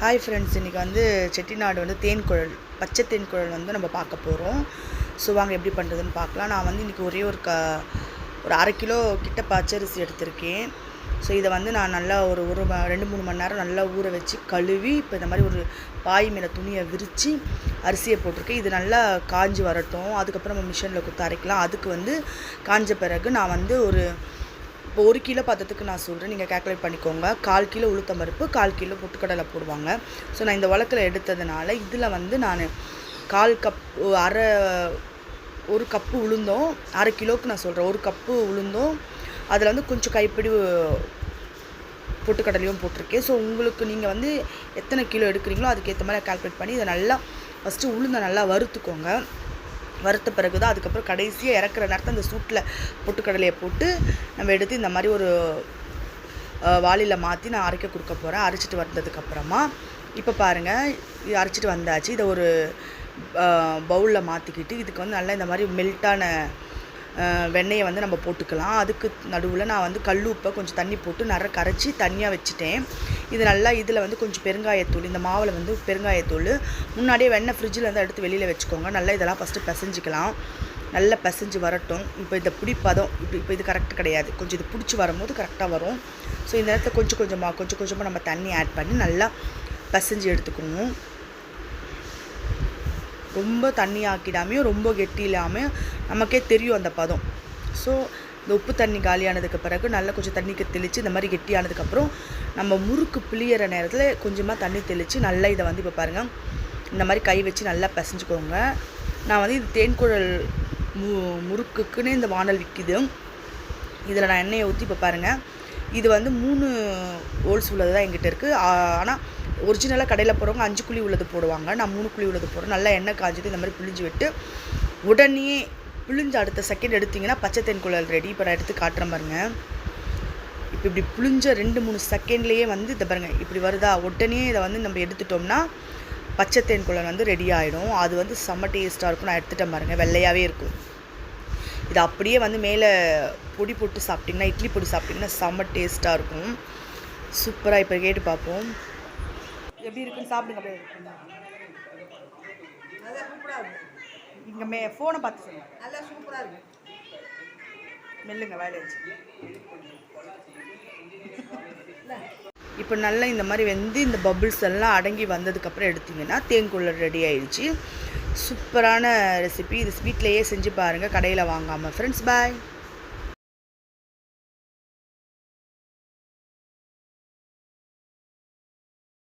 Hi friends இன்றைக்கி வந்து செட்டிநாடு வந்து தேன்குழல் பச்சை தேன்குழல் வந்து நம்ம பார்க்க போகிறோம் ஸோ வாங்க எப்படி பண்ணுறதுன்னு பார்க்கலாம். நான் வந்து இன்றைக்கி ஒரே ஒரு க ஒரு அரை கிலோ கிட்ட பச்சரிசி எடுத்திருக்கேன். ஸோ இதை வந்து நான் நல்லா ஒரு ஒரு ம- ரெண்டு மூணு மணி நேரம் நல்லா ஊற வச்சு கழுவி இப்போ இந்த மாதிரி ஒரு பாய் மேலே துணியை விரித்து அரிசியை போட்டிருக்கேன். இது நல்லா காஞ்சி வரட்டும். அதுக்கப்புறம் நம்ம மிஷினில் கொடுத்து அரைக்கலாம். அதுக்கு வந்து காஞ்ச பிறகு நான் வந்து ஒரு இப்போ ஒரு கிலோ பதத்துக்கு நான் சொல்கிறேன் நீங்கள் கேல்குலேட் பண்ணிக்கோங்க. கால் கிலோ உளுத்தம் பருப்பு கால் கிலோ பொட்டுக்கடலை போடுவாங்க. ஸோ நான் இந்த வழக்கில் எடுத்ததுனால இதில் வந்து நான் கால் கப் அரை ஒரு கப்பு உளுந்தோம் அரை கிலோவுக்கு நான் சொல்கிறேன் ஒரு கப்பு உளுந்தோம் அதில் வந்து கொஞ்சம் கைப்பிடி பொட்டுக்கடலையும் போட்டிருக்கேன். ஸோ உங்களுக்கு நீங்கள் வந்து எத்தனை கிலோ எடுக்கிறீங்களோ அதுக்கேற்ற மாதிரி கால்குலேட் பண்ணி இதை நல்லா ஃபஸ்ட்டு உளுந்தை நல்லா வறுத்துக்கோங்க. வறுத்த பிறகு தான் அதுக்கப்புறம் கடைசியாக இறக்குற நேரத்தில் அந்த சூட்டில் பொட்டுக்கடலையை போட்டு நம்ம எடுத்து இந்த மாதிரி ஒரு வாளியில் மாற்றி நான் அரைக்க கொடுக்க போகிறேன் அரைச்சிட்டு வந்ததுக்கப்புறமா இப்போ பாருங்கள் அரைச்சிட்டு வந்தாச்சு. இதை ஒரு பவுலில் மாற்றிக்கிட்டு இதுக்கு வந்து நல்லா இந்த மாதிரி மெல்ட்டான வெண்ணெயை வந்து நம்ம போட்டுக்கலாம். அதுக்கு நடுவில் நான் வந்து கல் உப்பை கொஞ்சம் தண்ணி போட்டு நிறைய கரைச்சி தனியாக வச்சுட்டேன். இது நல்லா இதில் வந்து கொஞ்சம் பெருங்காயத்தூள் இந்த மாவில் வந்து பெருங்காயத்தூள். முன்னாடியே வெண்ணெய் ஃப்ரிட்ஜில் வந்து எடுத்து வெளியில் வச்சுக்கோங்க. நல்லா இதெல்லாம் ஃபஸ்ட்டு பிசைஞ்சிக்கலாம். நல்லா பிசைஞ்சு வரட்டும். இப்போ இந்த பிடிப்பதம் பதம் இப்போ இது கரெக்ட் கிடையாது. கொஞ்சம் இது பிடிச்சி வரும்போது கரெக்டாக வரும். ஸோ இந்த நேரத்தில் கொஞ்சம் கொஞ்சமாக கொஞ்சம் கொஞ்சமாக நம்ம தண்ணி ஆட் பண்ணி நல்லா பிசைஞ்சு எடுத்துக்கணும். ரொம்ப தண்ணி ஆக்கிடாமையும் ரொம்ப கெட்டி இல்லாமல் நமக்கே தெரியும் அந்த பதம். ஸோ இந்த உப்பு தண்ணி காலியானதுக்கு பிறகு நல்லா கொஞ்சம் தண்ணிக்கு தெளித்து இந்த மாதிரி கெட்டியானதுக்கப்புறம் நம்ம முறுக்கு புளியிற நேரத்தில் கொஞ்சமாக தண்ணி தெளித்து நல்லா இதை வந்து இப்போ பாருங்கள் இந்த மாதிரி கை வச்சு நல்லா பிசைஞ்சுக்கோங்க. நான் வந்து இது தேன்குழல் மு முறுக்குக்குன்னு இந்த வானல் விற்கிது இதில் நான் எண்ணெயை ஊற்றி இப்போ பாருங்கள் இது வந்து மூணு ஹோல்ஸ் உள்ளது தான் எங்கிட்ட இருக்குது ஆனால் ஒரிஜினலாக கடையில் போகிறவங்க அஞ்சு குழி உள்ளது போடுவாங்க. நான் மூணு குழி உள்ளது போடுறேன். நல்லா எண்ணெய் காஞ்சது இந்த மாதிரி பிழிஞ்சு விட்டு உடனே பிழிஞ்சு அடுத்த செகண்ட் எடுத்திங்கன்னா பச்சை தென்குழல் ரெடி இப்போ நான் எடுத்து காட்டுறேன் பாருங்க. இப்போ இப்படி புழிஞ்ச ரெண்டு மூணு செகண்ட்லேயே வந்து இதை பாருங்கள் இப்படி வருதா? உடனே இதை வந்து நம்ம எடுத்துட்டோம்னா பச்சை தேன்குழல் வந்து ரெடி ஆகிடும் அது வந்து செம்ம டேஸ்ட்டாக இருக்கும். நான் எடுத்துட்டேன் பாருங்கள் வெள்ளையாகவே இருக்கும். இது அப்படியே வந்து மேலே பொடி போட்டு சாப்பிட்டிங்கன்னா இட்லி பொடி சாப்பிட்டிங்கன்னா செம்ம டேஸ்ட்டாக இருக்கும். சூப்பராக இப்போ கேட்டு பார்ப்போம். எப்படி இருக்குன்னு சாப்பிடுங்க அப்படியே. இங்கே மே ஃபோனை பார்த்து சொல்லுங்க. நல்லா சூப்பராக இருக்கும் மெல்லுங்க வேலை வச்சு. இப்போ நல்லா இந்த மாதிரி வெந்து இந்த பபிள்ஸ் எல்லாம் அடங்கி வந்ததுக்கப்புறம் எடுத்தீங்கன்னா தேங்குள்ளர் ரெடி ஆயிடுச்சு. சூப்பரான ரெசிபி இது வீட்டிலையே செஞ்சு பாருங்கள் கடையில் வாங்காமல் ஃப்ரெண்ட்ஸ் பாய்